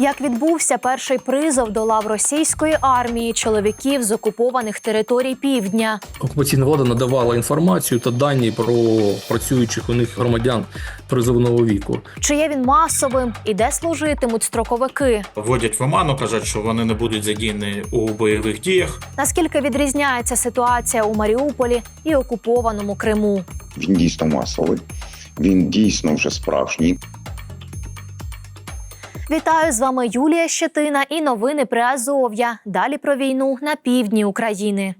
Як відбувся перший призов до лав російської армії чоловіків з окупованих територій півдня? Окупаційна влада надавала інформацію та дані про працюючих у них громадян призовного віку. Чи є він масовим і де служитимуть строковики? Вводять в оману, кажуть, що вони не будуть задіяні у бойових діях. Наскільки відрізняється ситуація у Маріуполі і окупованому Криму? Він дійсно масовий, він дійсно вже справжній. Вітаю з вами Юлія Щетина і новини при Азов'я. Далі про війну на півдні України.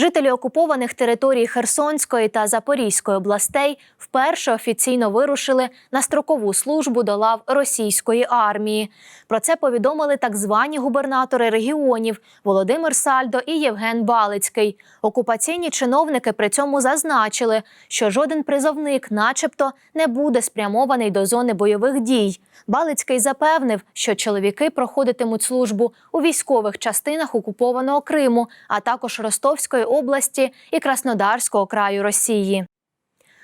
Жителі окупованих територій Херсонської та Запорізької областей вперше офіційно вирушили на строкову службу до лав російської армії. Про це повідомили так звані губернатори регіонів Володимир Сальдо і Євген Балицький. Окупаційні чиновники при цьому зазначили, що жоден призовник, начебто, не буде спрямований до зони бойових дій. Балицький запевнив, що чоловіки проходитимуть службу у військових частинах окупованого Криму, а також Ростовської області і Краснодарського краю Росії.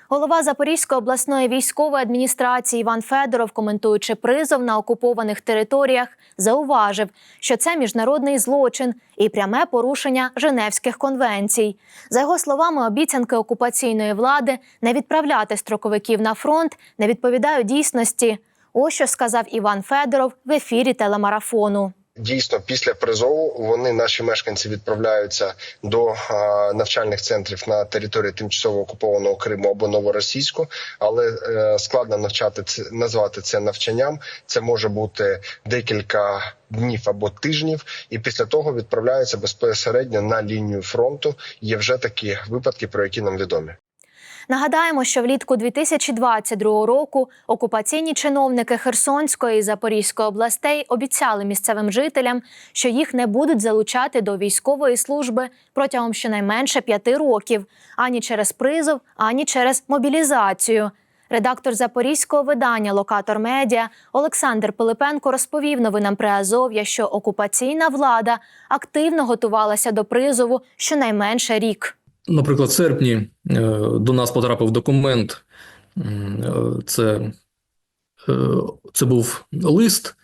Голова Запорізької обласної військової адміністрації Іван Федоров, коментуючи призов на окупованих територіях, зауважив, що це міжнародний злочин і пряме порушення Женевських конвенцій. За його словами, обіцянки окупаційної влади не відправляти строковиків на фронт не відповідають дійсності. Ось що сказав Іван Федоров в ефірі телемарафону. Дійсно, після призову вони наші мешканці відправляються до навчальних центрів на території тимчасово окупованого Криму або Новоросійську, але е, складно навчати це назвати це навчанням. Це може бути декілька днів або тижнів, і після того відправляються безпосередньо на лінію фронту. Є вже такі випадки, про які нам відомі. Нагадаємо, що влітку 2022 року окупаційні чиновники Херсонської і Запорізької областей обіцяли місцевим жителям, що їх не будуть залучати до військової служби протягом щонайменше п'яти років ані через призов, ані через мобілізацію. Редактор запорізького видання Локатор Медіа Олександр Пилипенко розповів новинам при Азов'я, що окупаційна влада активно готувалася до призову щонайменше рік. Наприклад, в серпні е, до нас потрапив документ. е, Це, е, це був лист,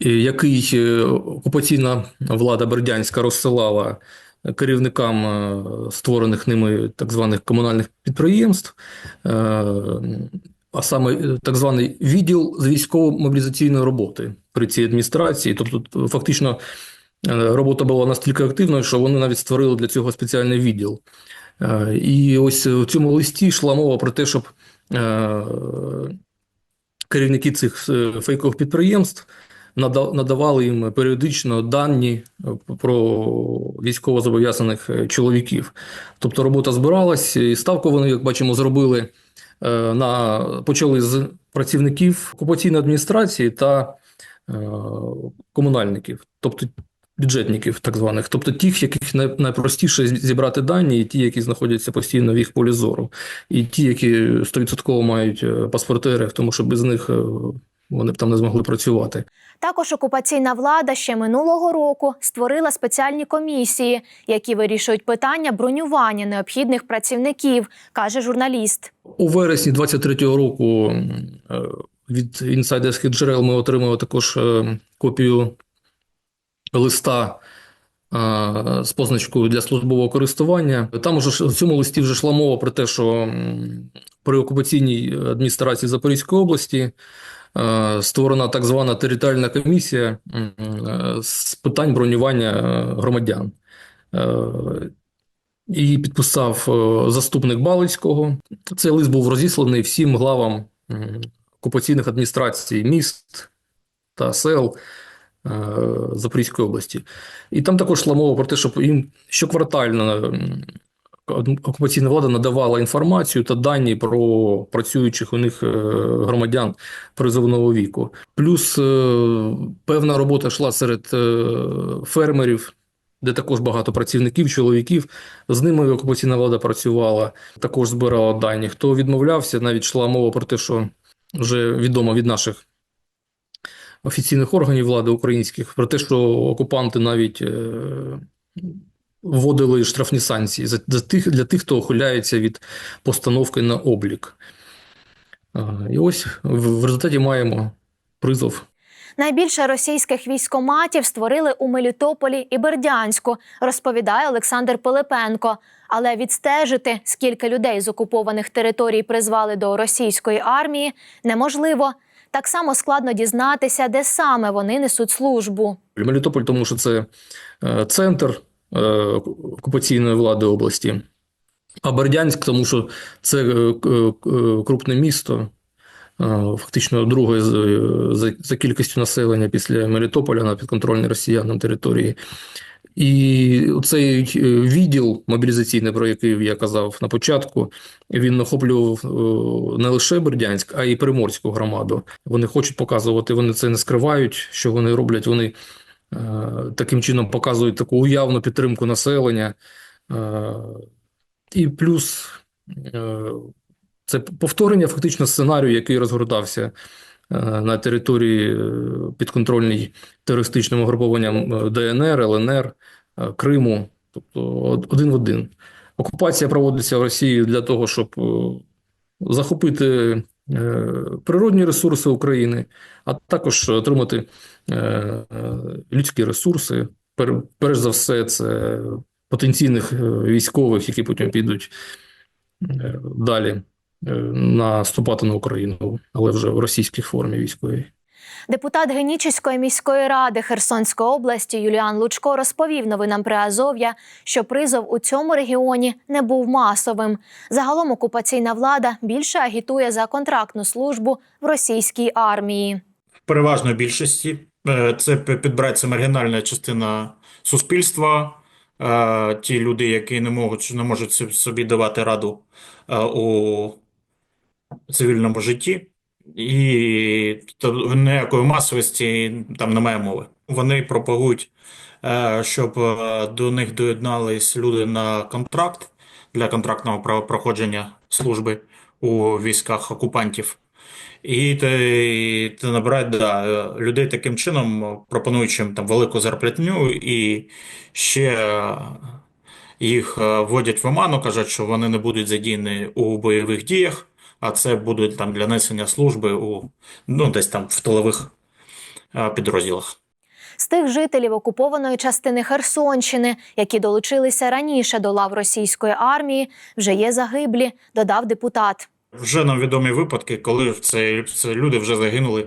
який окупаційна влада Бердянська розсилала керівникам створених ними так званих комунальних підприємств, а саме так званий відділ з військово-мобілізаційної роботи при цій адміністрації. Тобто, фактично, Робота була настільки активною, що вони навіть створили для цього спеціальний відділ. Е, І ось в цьому листі йшла мова про те, щоб е, керівники цих е, фейкових підприємств надавали їм періодично дані про військовозобов'язаних е, чоловіків. Тобто робота збиралась, і ставку вони, як бачимо, зробили е, на почали з працівників окупаційної адміністрації та е, комунальників, тобто бюджетників, так званих, тобто тих, яких най- найпростіше зібрати дані, і ті, які знаходяться постійно в їх полі зору, і ті, які 100% мають е, паспорти РФ, тому що без них е, вони б там не змогли працювати. Також окупаційна влада ще минулого року створила спеціальні комісії, які вирішують питання бронювання необхідних працівників, каже журналіст. У вересні 23-го року е, від інсайдерських джерел ми отримали також копію листа е, з позначкою для службового користування. Там уже в цьому листі вже йшла мова про те, що при окупаційній адміністрації Запорізької області е, створена так звана територіальна комісія е, з питань бронювання громадян. Її підписав заступник Балицького. Цей лист був розісланий всім главам окупаційних адміністрацій міст та сел Запорізької області. І там також йшла мова про те, щоб їм щоквартально окупаційна влада надавала інформацію та дані про працюючих у них е, громадян призовного віку. Плюс е, певна робота йшла серед е, фермерів, де також багато працівників, чоловіків. З ними окупаційна влада працювала, також збирала дані. Хто відмовлявся, навіть йшла мова про те, що вже відомо від наших офіційних органів влади українських, про те, що окупанти навіть е, вводили штрафні санкції за, тих, для тих, хто ухиляється від постановки на облік. І ось в результаті маємо призов Найбільше російських військоматів створили у Мелітополі і Бердянську, розповідає Олександр Пилипенко. Але відстежити, скільки людей з окупованих територій призвали до російської армії, неможливо. Так само складно дізнатися, де саме вони несуть службу. Мелітополь, тому що це е, центр е, окупаційної влади області, а Бердянськ, тому що це е, крупне місто, фактично друге за кількістю населення після Мелітополя на підконтрольній росіянам території. І цей е, відділ мобілізаційний, про який я казав на початку, він охоплював е, не лише Бердянськ, а й Приморську громаду. Вони хочуть показувати, вони це не скривають, що вони роблять. Вони е, таким чином показують таку уявну підтримку населення. І плюс це повторення фактично сценарію, який розгортався на території е, підконтрольній терористичним угрупованням е, ДНР, ЛНР, е, Криму, тобто один в один. Окупація проводиться в Росії для того, щоб е, захопити е, природні ресурси України, а також отримати е, е, людські ресурси. Перш за все, це потенційних е, військових, які потім підуть е, далі е, наступати на Україну, але вже в російській формі військовій. Депутат Генічеської міської ради Херсонської області Юліан Лучко розповів новинам при Азов'я, що призов у цьому регіоні не був масовим. Загалом окупаційна влада більше агітує за контрактну службу в російській армії. В переважної більшості е, це пі- підбирається маргінальна частина суспільства, е, ті люди, які не можуть, не можуть собі давати раду е, цивільному житті, і то ніякої масовості там немає мови. Вони пропагують, е, щоб е, до них доєднались люди на контракт для контрактного про- проходження служби у військах окупантів. І ти, ти набирають да, е, людей таким чином, пропонуючи їм там велику зарплатню, і ще їх вводять в оману, кажуть, що вони не будуть задіяні у бойових діях, а це будуть там для несення служби у ну, десь там в тилових підрозділах. З тих жителів окупованої частини Херсонщини, які долучилися раніше до лав російської армії, вже є загиблі, додав депутат. Вже нам відомі випадки, коли це, це люди вже загинули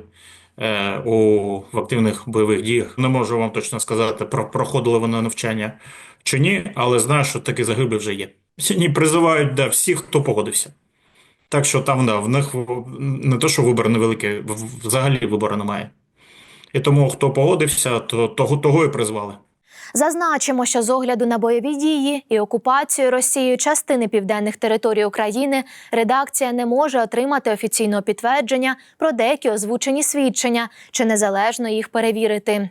е, у в активних бойових діях. Не можу вам точно сказати, про проходили вони навчання чи ні, але знаю, що такі загиблі вже є. Сьогодні призивають да, всіх, хто погодився. Так що там да, в них не то, що вибір невеликий, взагалі вибору немає. І тому, хто погодився, то того, того і призвали. Зазначимо, що з огляду на бойові дії і окупацію Росією частини південних територій України редакція не може отримати офіційного підтвердження про деякі озвучені свідчення чи незалежно їх перевірити.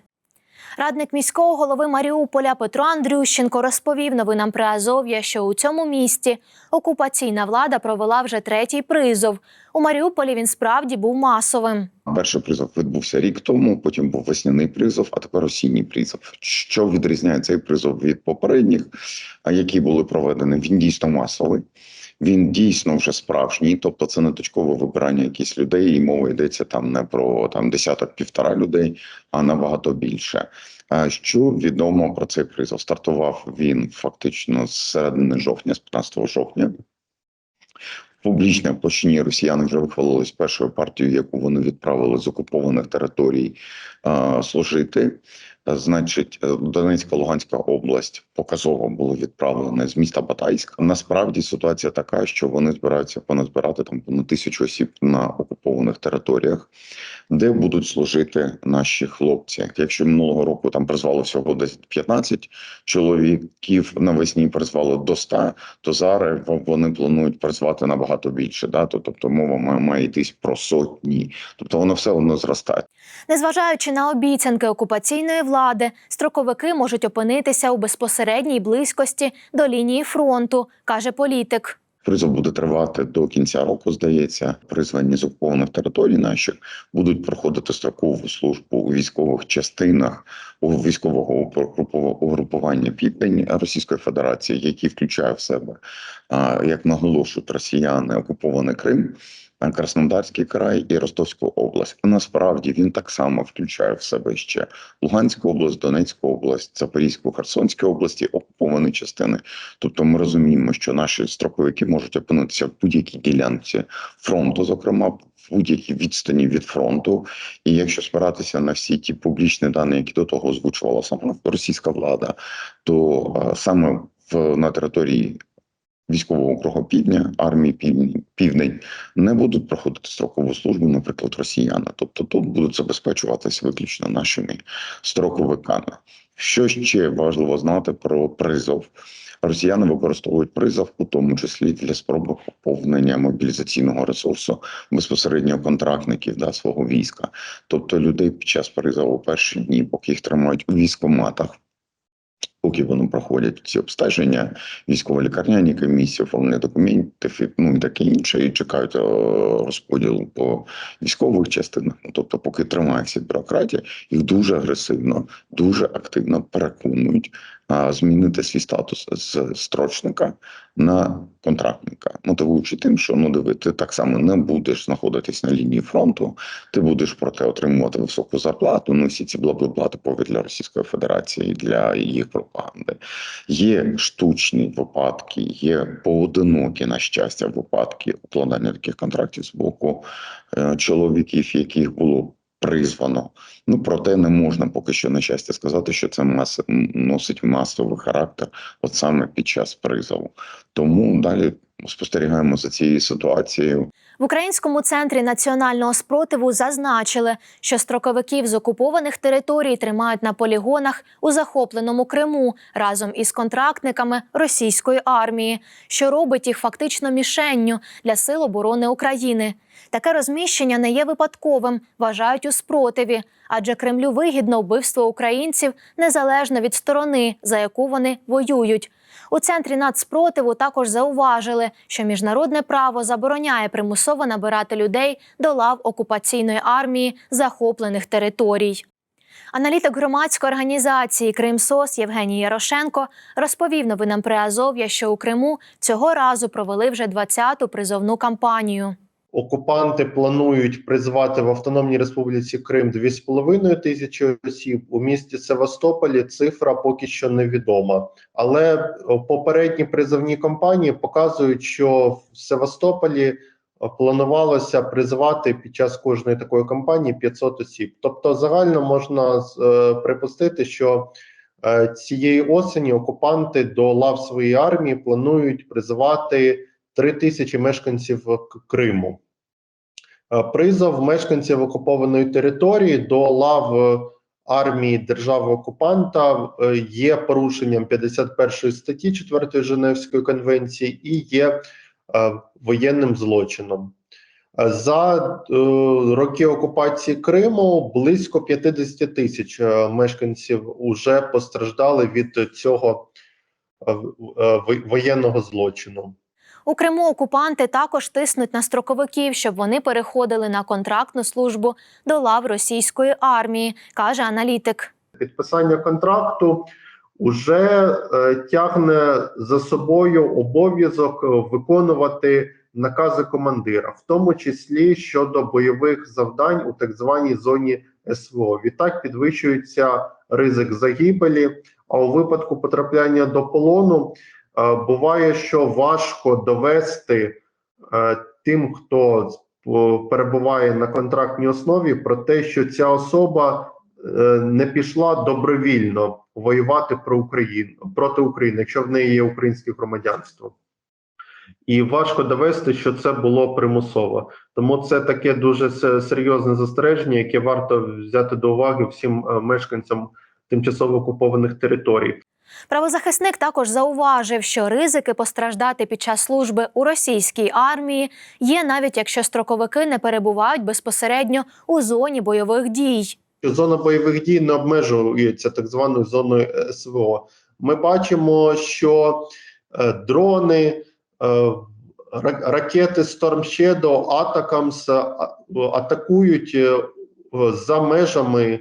Радник міського голови Маріуполя Петро Андрющенко розповів новинам при Азов'я, що у цьому місті окупаційна влада провела вже третій призов. У Маріуполі він справді був масовим. Перший призов відбувся рік тому, потім був весняний призов, а тепер осінній призов. Що відрізняє цей призов від попередніх, які були проведені? Він дійсно масовий. Він дійсно вже справжній, тобто це не точкове вибирання якихось людей, і мова йдеться там не про там десяток півтора людей, а набагато більше. Що відомо про цей призов? Стартував він фактично з середини жовтня, з 15 жовтня. В площині росіяни вже вихвалились першою партією, яку вони відправили з окупованих територій е, служити. Е, Значить, е, Донецька, Луганська область показово були відправлені з міста Батайськ. Насправді ситуація така, що вони збираються поназбирати там понад тисячу осіб на окупованих територіях, де будуть служити наші хлопці. Якщо минулого року там призвало всього десь 15 чоловіків навесні призвало до 100, то зараз вони планують призвати набагато більше. Да? Тобто мова має, йтись про сотні. Тобто воно все воно зростає. Незважаючи на обіцянки окупаційної влади, строковики можуть опинитися у безпосередній близькості до лінії фронту, каже політик. Призов буде тривати до кінця року. Здається, призвані з окупованих територій наших будуть проходити строкову службу у військових частинах у військового угрупування Південь Російської Федерації, який включає в себе, як наголошують росіяни, окупований Крим. Краснодарський край і Ростовську область. Насправді він так само включає в себе ще Луганську область, Донецьку область, Запорізьку, Херсонську області, окуповані частини. Тобто ми розуміємо, що наші строковики можуть опинитися в будь-якій ділянці фронту, зокрема в будь-якій відстані від фронту. І якщо спиратися на всі ті публічні дані, які до того озвучувала сама російська влада, то е, саме в на території військового округу Півдня, армії Південь, не будуть проходити строкову службу, наприклад, росіяни. Тобто тут будуть забезпечуватися виключно нашими строковиками. Що ще важливо знати про призов? Росіяни використовують призов у тому числі для спроби поповнення мобілізаційного ресурсу безпосередньо контрактників да, свого війська, тобто людей під час призову перші дні, поки їх тримають у військоматах, поки вони проходять ці обстеження, військово-лікарняні комісії, оформлення документів, і, ну і таке інше, і чекають е, розподілу по військових частинах. Ну тобто, поки тримається бюрократія, їх дуже агресивно, дуже активно переконують а, змінити свій статус з строчника на контрактника, мотивуючи тим, що ну диви, ти так само не будеш знаходитись на лінії фронту, ти будеш проте отримувати високу зарплату. Ну всі ці бла-бла-бла типові для Російської Федерації для їх пропаганди. Є штучні випадки, є поодинокі, на щастя, випадки укладання таких контрактів з боку е, чоловіків, яких було призвано. Ну проте не можна поки що на щастя сказати, що це мас... носить масовий характер, от саме під час призову. Тому далі спостерігаємо за цією ситуацією. В Українському центрі національного спротиву зазначили, що строковиків з окупованих територій тримають на полігонах у захопленому Криму разом із контрактниками російської армії, що робить їх фактично мішенню для сил оборони України. Таке розміщення не є випадковим, вважають у спротиві, адже Кремлю вигідно вбивство українців незалежно від сторони, за яку вони воюють. У центрі нацпротиву також зауважили, що міжнародне право забороняє примусово набирати людей до лав окупаційної армії захоплених територій. Аналітик громадської організації Кримсос Євгеній Ярошенко розповів новинам Приазов'я, що у Криму цього разу провели вже 20-ту призовну кампанію. Окупанти планують призвати в Автономній Республіці Крим 2,5 тисячі осіб. У місті Севастополі цифра поки що невідома. Але е, попередні призовні кампанії показують, що в Севастополі е, планувалося призвати під час кожної такої кампанії 500 осіб. Тобто, загально можна е, припустити, що цієї осені окупанти до лав своєї армії планують призвати. 3 тисячі мешканців Криму. Е, призов мешканців окупованої території до лав е, армії держави окупанта е, є порушенням 51 статті 4 Женевської конвенції і є воєнним злочином. За роки окупації Криму близько 50 тисяч мешканців вже постраждали від цього воєнного злочину. У Криму окупанти також тиснуть на строковиків, щоб вони переходили на контрактну службу до лав російської армії, каже аналітик. підписання контракту вже е, тягне за собою обов'язок е, виконувати накази командира, в тому числі щодо бойових завдань у так званій зоні СВО. Відтак підвищується ризик загибелі. А у випадку потрапляння до полону буває, що важко довести е, тим, хто е, перебуває на контрактній основі, про те, що ця особа е, не пішла добровільно воювати про Україну проти України, якщо в неї є українське громадянство. І важко довести, що це було примусово. Тому це таке дуже серйозне застереження, яке варто взяти до уваги всім е, мешканцям тимчасово окупованих територій. Правозахисник також зауважив, що ризики постраждати під час служби у російській армії є навіть якщо строковики не перебувають безпосередньо у зоні бойових дій. зона бойових дій не обмежується так званою зоною СВО. Ми бачимо, що е, дрони, е, ракети Storm Shadow, Atacams а- атакують е, за межами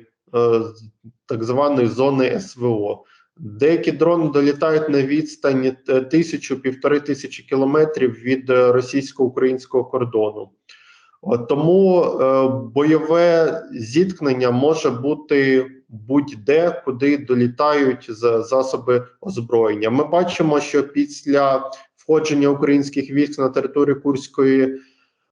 так званої зони СВО. Деякі дрони долітають на відстані тисячу півтори тисячі кілометрів від е, російсько-українського кордону. Тому е, бойове зіткнення може бути будь-де, куди долітають за засоби озброєння. Ми бачимо, що після входження українських військ на територію Курської е,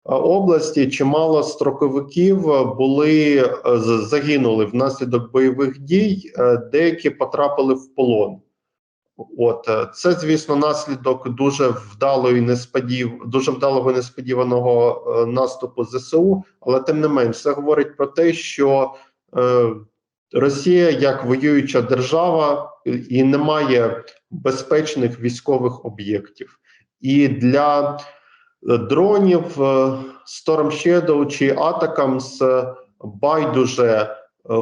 області чимало строковиків були загинули внаслідок бойових дій, деякі потрапили в полон. От це, звісно, наслідок дуже вдалої несподів, дуже вдалого несподіваного наступу ЗСУ, але тим не менш, це говорить про те, що е, Росія як воююча держава і не має безпечних військових об'єктів. І для дронів е, Storm Shadow чи Atacams е, байдуже е,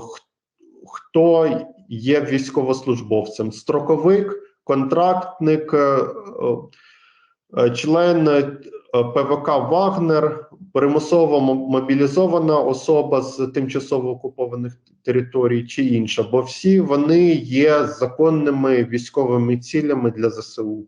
хто є військовослужбовцем: строковик, контрактник, член ПВК Вагнер, примусово мобілізована особа з тимчасово окупованих територій чи інша, бо всі вони є законними військовими цілями для ЗСУ.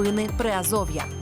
Новини Приазов'я.